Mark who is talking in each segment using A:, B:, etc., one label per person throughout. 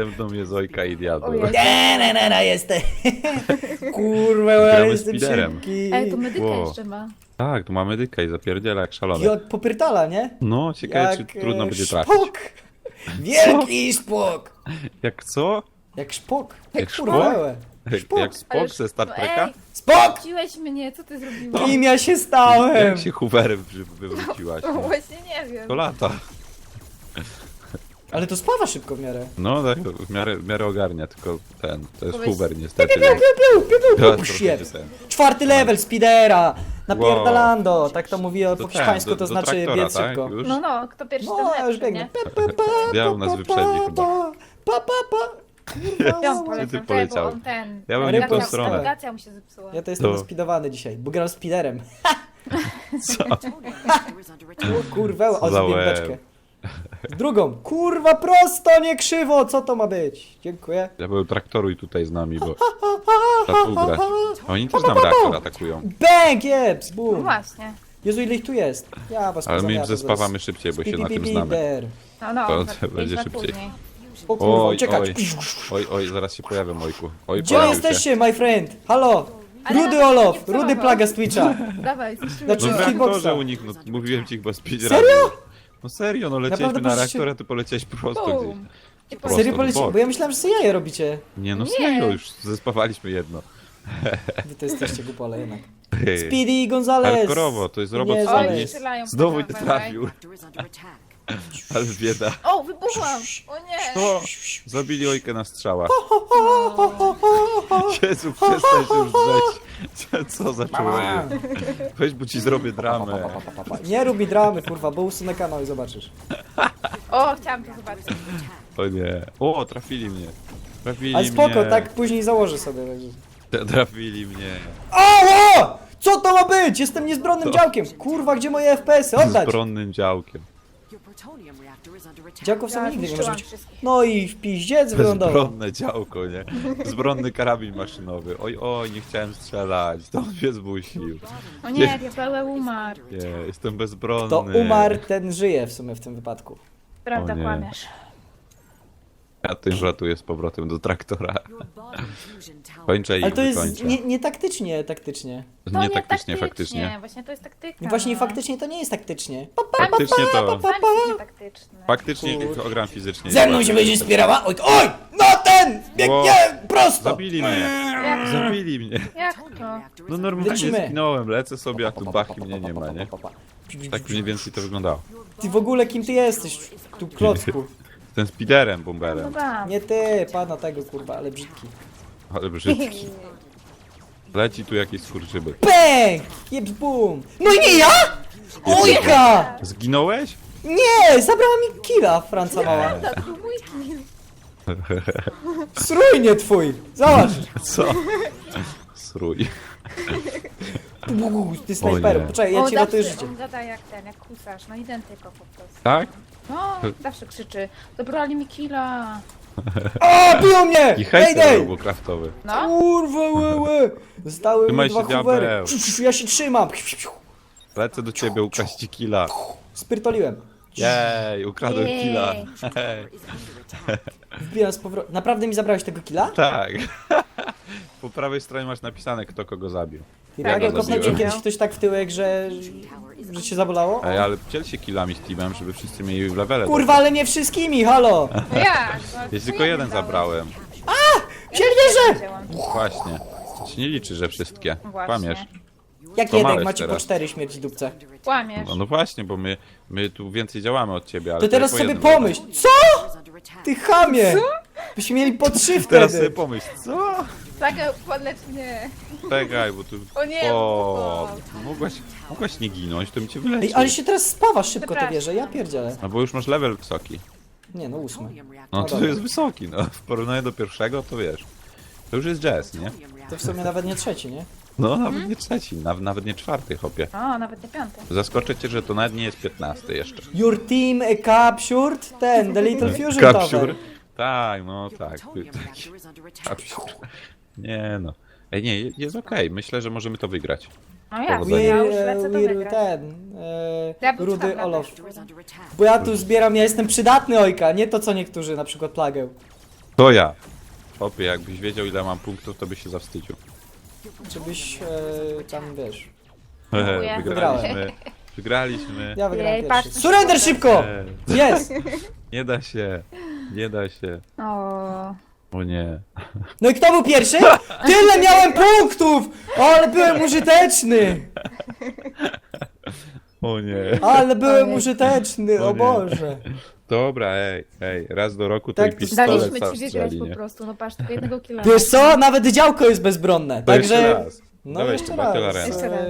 A: Ze mną jest Ojka i diabeł.
B: Ojej.
C: Nie, nie, nie, nie, jestem. Kurwa, ja
A: Gramy
C: jestem szybki.
B: Ej, to medyka
A: Wow.
B: jeszcze ma.
A: Tak, tu mamy dykę i zapierdziela jak szalony.
C: Jak popyrtala, nie?
A: No, ciekawe czy
C: e,
A: trudno będzie trafić.
C: szpok. Wielki szpok.
A: Jak co?
C: Jak szpok.
A: Jak
C: Kurwa,
A: szpok?
C: łe.
A: Jak,
C: Szpok.
A: jak spok ze Star
B: no
A: Treka?
B: ej,
C: Spok!
B: wróciłeś mnie, co ty zrobiłeś?
C: Kim ja się stałem?
A: Jak się Hooverem przy- wywróciłaś?
B: No
A: No.
B: właśnie nie wiem.
A: To lata.
C: Ale to spawa szybko w miarę.
A: No, tak, w miarę, w miarę ogarnia, tylko ten, to jest
B: Powiedz-
A: Hoover niestety.
C: Piu, piu, piu, piu, piu, piu,
A: trochę
C: shit.
A: się ten.
C: Czwarty level speedera. Napierdalando. Tak to mówi
A: To
C: po
A: ten,
C: hiszpańsku,
A: do-
C: to
A: do
C: znaczy
A: traktora,
C: biec
A: tak?
C: szybko.
A: Już?
B: No, no, kto pierwszy,
C: No,
B: ten
C: ja już
B: lepszy,
C: biegnę.
B: nie?
C: Pa, pa, pa,
A: Diabeł nas
C: pa,
A: wyprzedzi
C: pa,
A: chyba.
C: Pa, pa, pa.
B: Ja
C: Kurwa,
B: polecam
A: ty poleciał?
B: bo on ten...
A: Ja bym
C: nie w tą
B: nawigacja-
A: stronę.
B: Nawigacja mu się zepsuła.
C: Ja to jestem
A: To-
C: dzisiaj, bo gram speederem.
A: Co?
C: O kurwa, o,
A: za łeb.
C: Drugą. Kurwa, prosto, nie krzywo. Co to ma być? Dziękuję.
A: Diabeł traktoruj tutaj z nami, bo trzeba tu grać. Oni też nam reaktor atakują.
C: Bang, jeps,
B: No właśnie.
C: Jezu, ile ich tu jest? Ja was
A: Ale my im
C: pozamiatam
A: zespawamy
C: zaraz.
A: szybciej, bo się na tym znamy.
C: der.
B: No, no,
A: To-
B: pięć
A: będzie
B: lat
A: szybciej.
B: później.
C: O kurwa,
A: Oj,
C: uciekać.
A: oj, oj, oj, zaraz się pojawię, Mojku. Oj,
C: Gdzie
A: pojawił
C: jesteście, my friend? Halo?
B: Ale
C: Rudy Olof,
B: nie
C: Rudy. Plaga z Twitcha.
B: Dawaj, zniszczymy
C: Znaczy,
A: No
B: go.
A: w
C: hitboxa.
A: reaktorze u nich, no mówiłem ci chyba speedrun.
C: Serio?
A: No serio, no lecieliśmy
C: Naprawdę
A: na reaktor, a ty poleciałeś prosto gdzieś.
B: Bum. I
A: Prosto
C: Serio polecicie?
A: bok.
C: Bo ja myślałem, że sobie jaje robicie.
A: Nie no
B: Nie.
A: serio, już zespawaliśmy jedno.
C: Wy to jesteście głupole jednak. Speedy Gonzales.
A: Hardkorowo, to jest robot
C: Nie,
A: z
B: Oj,
C: Zależy.
B: Strzelają
A: Znowu nie trafił, ale bieda.
B: O, wybuchłam! O nie!
A: O, zabili Ojkę na strzałach. Jezu, przestań się już drzeć. Co za człowiek? Weź, bo ci zrobię dramę.
C: Nie rób mi dramy, kurwa, bo usunę kanał i zobaczysz.
B: o chciałam to zobaczyć.
A: O nie. O, trafili mnie. Trafili
C: Ale spoko,
A: mnie.
C: tak później założę sobie. także.
A: Tra- Trafili mnie.
C: O, o! Co to ma być? Jestem niezbronnym
A: To-
C: działkiem. Kurwa, gdzie moje FPS-y?
A: Z
C: Oddać.
A: bronnym działkiem.
C: Działków sobie
B: Ja
C: nigdy nie
B: zniszczyłam
C: może być.
B: wszystkich.
C: No i w piździec wylądował.
A: Bezbronne działko, nie? Zbronny karabin maszynowy. Oj, oj, nie chciałem strzelać. To on mnie zmusił.
B: O nie, diabeł umarł.
A: Nie, jestem bezbronny.
C: To umarł, ten żyje w sumie w tym wypadku.
B: Prawda,
A: O nie.
B: kłamiesz.
A: Ja tym ratuję z powrotem do traktora. Kończę i
C: Ale to jest
A: wykończę.
C: nie, nie taktycznie, taktycznie.
B: To
A: nie taktycznie, faktycznie.
B: Właśnie to jest taktyka.
C: I właśnie
B: no.
C: faktycznie to nie jest taktycznie. Pa, pa.
A: Faktycznie to...
B: Sam jest nietaktyczny.
A: Faktycznie
C: Kur-
A: ogram fizycznie.
C: Ze mną się będzie wspierała? Oj, oj! No ten! Biegnie prosto!
A: Zabili mnie.
B: Jak,
A: Zabili mnie.
B: jak to?
A: No normalnie
C: Lecimy.
A: zginąłem, lecę sobie, a tu bach i mnie nie ma, nie? Tak mniej więcej to wyglądało.
C: Ty w ogóle kim ty jesteś? Tu klocku.
A: Ten spiderem,
B: No
A: bomberem.
B: dam.
C: Nie ty, pana tego kurwa, ale brzydki.
A: Ale brzydki. Leci tu jakiś skurczybyk.
C: Bang! Jeps bum! No i nie ja! Ojka!
A: Zginąłeś?
C: Nie! Zabrała mi killa, Franca mała.
B: To był mój kill.
C: Srój nie twój! Zobacz!
A: Co? Srój.
C: Uuu, Ty
A: nie.
C: poczekaj, ja
B: O,
C: ci ratuję
B: zawsze
C: życie.
B: on gada jak ten, jak husarz, no identyko po prostu.
A: Tak?
B: No, zawsze krzyczy, zabrali mi killa.
C: O, biją mnie!
A: I hejter
C: Mayday!
A: robokraftowy.
B: No,
C: Kurwa, łe, łe! Zostały mi
A: Trzymaj
C: dwa
A: się, diabeł.
C: Ja się trzymam.
A: Lecę do ciebie, ukraść ci killa.
C: Spyrtoliłem.
A: Jej, ukradłem
B: Jej.
A: killa. Hej.
C: Wbijam z powrotem. Naprawdę mi zabrałeś tego killa?
A: Tak. Po prawej stronie masz napisane, kto kogo zabił.
C: Ty
B: Tak,
C: tak,
B: ja
C: jak kopnął
A: zabiłem.
C: kiedyś ktoś tak w tyłek, że... że cię zabolało?
A: Ej, ale dziel się killami z teamem, żeby wszyscy mieli w levele.
C: Kurwa, ale nie wszystkimi, halo!
B: no jak? No,
A: Ja tylko jeden zabrałem.
C: Sierwierze!
B: Wzięłam.
A: Właśnie. To się nie liczy, że wszystkie.
B: Właśnie.
A: Kłamiesz.
C: Jak
A: To
C: jeden,
A: małeś
C: macie po
A: teraz.
C: cztery śmierci dupce.
B: Kłamiesz.
A: No, no właśnie, bo my, my tu więcej działamy od ciebie, ale
C: To teraz
A: po
C: sobie
A: jednym
C: pomyśl, co? Ty chamie! Byśmy mieli po trzy
A: Teraz sobie
C: wtedy.
A: pomyśl, co?
B: Tak, podlecz mnie.
A: Czekaj, bo tu...
B: O nie,
A: O, mogłaś, mogłaś nie ginąć, to bym cię wyleczył.
C: Ej, ale się teraz spawa szybko te
B: Przepraszam.
C: wieże, ja pierdzielę.
A: No bo już masz level wysoki.
C: Nie no, ósmy.
A: No
C: No
A: to
C: dobra.
A: jest wysoki, no. W porównaniu do pierwszego, to wiesz. To już jest jazz, nie?
C: To w sumie nawet nie trzeci, nie?
A: No, nawet nie trzeci, nawet, nawet nie czwarty, hopie.
B: O, nawet nie piąty.
A: Zaskoczę cię, że to nawet nie jest piętnasty jeszcze.
C: Your team eh, captured ten, the little fusion
A: Capture?
C: tower.
A: Tak, no tak. Capture. Nie no. Ej, nie, jest okej. Myślę, że możemy to wygrać.
B: No jak?
A: Powodzenia.
B: Ja już lecę wygrać.
C: ten, e,
B: Ja bym
C: Rudy Olof. Bo ja tu zbieram, ja jestem przydatny ojka, nie to co niektórzy, na przykład plagę.
A: To ja. Opie, jakbyś wiedział ile mam punktów, to byś się zawstydził.
C: Żebyś e, tam, wiesz...
B: Dziękuję.
A: Wygraliśmy. Wygraliśmy.
C: Ja wygrałem
B: Jej,
C: pierwszy. Surrender
B: się
C: szybko!
A: E,
C: Jest!
A: Nie da się. Nie da się.
B: O,
A: O nie.
C: No i kto był pierwszy? Tyle miałem punktów! Ale byłem użyteczny!
A: O nie.
C: Ale byłem użyteczny,
A: O
C: o
A: nie.
C: Boże.
A: Dobra, ej, ej, raz do roku to
C: Tak,
A: i pistolet
B: daliśmy
A: sam
B: ci wygrać
A: strzeli,
B: po
A: nie?
B: prostu, no patrz, tylko jednego killa.
C: Wiesz co? Nawet działko jest bezbronne,
A: To jeszcze
C: także...
A: raz.
C: No
A: Dawaj
C: jeszcze.
A: McLaren.
B: Jeszcze raz.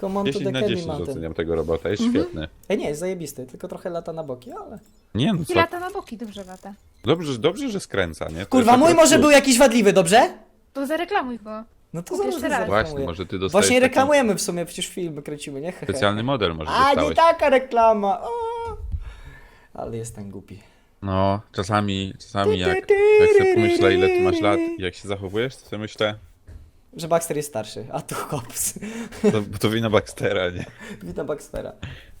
C: Come on to
A: 10
C: the
A: na
C: Kelly
A: 10
C: Mountain.
A: doceniam tego robota, jest
B: Mhm.
A: świetny.
C: Ej, nie, jest zajebisty, tylko trochę lata na boki, ale...
A: Nie no
B: I
A: co,
B: lata na boki, dobrze lata.
A: dobrze, dobrze, że skręca, nie? To
C: Kurwa,
A: jest
C: mój
A: akurat
C: może
A: plus.
C: był jakiś wadliwy, dobrze?
B: To zareklamuj go.
C: No to
B: Kup
C: zaraz
B: jeszcze raz.
C: zareklamuję.
A: Właśnie, może ty dostajesz
C: Właśnie
A: taki
C: reklamujemy w sumie, przecież filmy kręcimy, nie? Hehe.
A: specjalny model może
C: A, nie
A: dostałeś.
C: taka reklama! O! Ale jestem głupi.
A: No, czasami, czasami jak, jak sobie pomyślę ile ty masz lat i jak się zachowujesz, to sobie myślę,
C: Że Baxter jest starszy, a tu Hobbs.
A: to, to wina Baxtera, nie?
C: Witam Baxtera.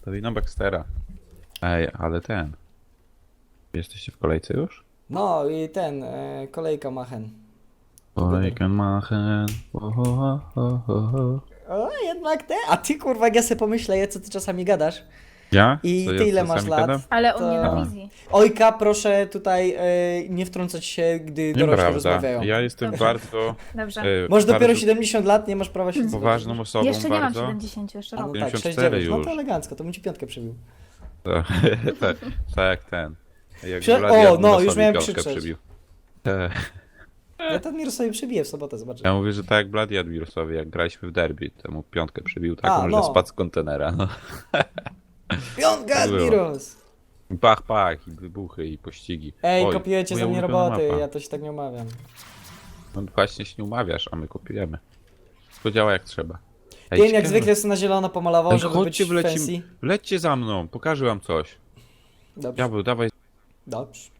A: To wina Baxtera. Ej, ale ten. Jesteście w kolejce już?
C: No i ten, e, kolejka Machen.
A: Kolejkę machen. O, o, o, o, o.
C: O, jednak te. A ty kurwa, jak ja sobie pomyślę, co ty czasami gadasz.
A: Ja?
C: I
A: Co
C: ty
A: ja
C: ile masz lat?
A: gadam?
B: Ale on
C: To-
B: nie ma wizji.
C: Ojka, proszę tutaj e, nie wtrącać się, gdy dorośli
A: Nieprawda.
C: rozmawiają.
A: Ja jestem
B: Dobrze.
A: bardzo.
B: Dobrze.
A: E,
C: Masz dopiero
A: bardzo
C: 70 lat, nie masz prawa się
A: poważną osobą
B: Jeszcze nie mam
A: bardzo.
B: 70, jeszcze
C: A no tak,
A: 54
C: 69. No
A: już.
C: to elegancko, to bym ci piątkę przybił.
A: Tak, tak, tak jak ten. Jak
C: Prze- o, no, już miałem
A: piątkę
C: krzyczeć.
A: przybił. E,
C: Ja ten mir sobie przybiję w sobotę, zobaczę.
A: Ja mówię, że tak jak Vlad Jadwirosowi, jak graliśmy w derby, temu piątkę przybił taką,
C: A,
A: że
C: no.
A: spadł z kontenera. No.
C: Piątka. Admiros!
A: I Pach, pach, i wybuchy, i pościgi.
C: Ej,
A: Oj,
C: kopiujecie
A: moja
C: za mnie
A: ulubiona
C: roboty,
A: mapa.
C: ja to się tak nie umawiam.
A: No właśnie się nie umawiasz, a my kopiujemy. To działa jak trzeba. Ej,
C: Pień jak
A: ciekawe.
C: zwykle sobie na zielono pomalował,
A: Ej,
C: żeby być
A: wlecimy.
C: fancy.
A: Wlećcie za mną, pokażę wam coś.
C: Dobrze,
A: Diabeł, dawaj.
C: dobrze.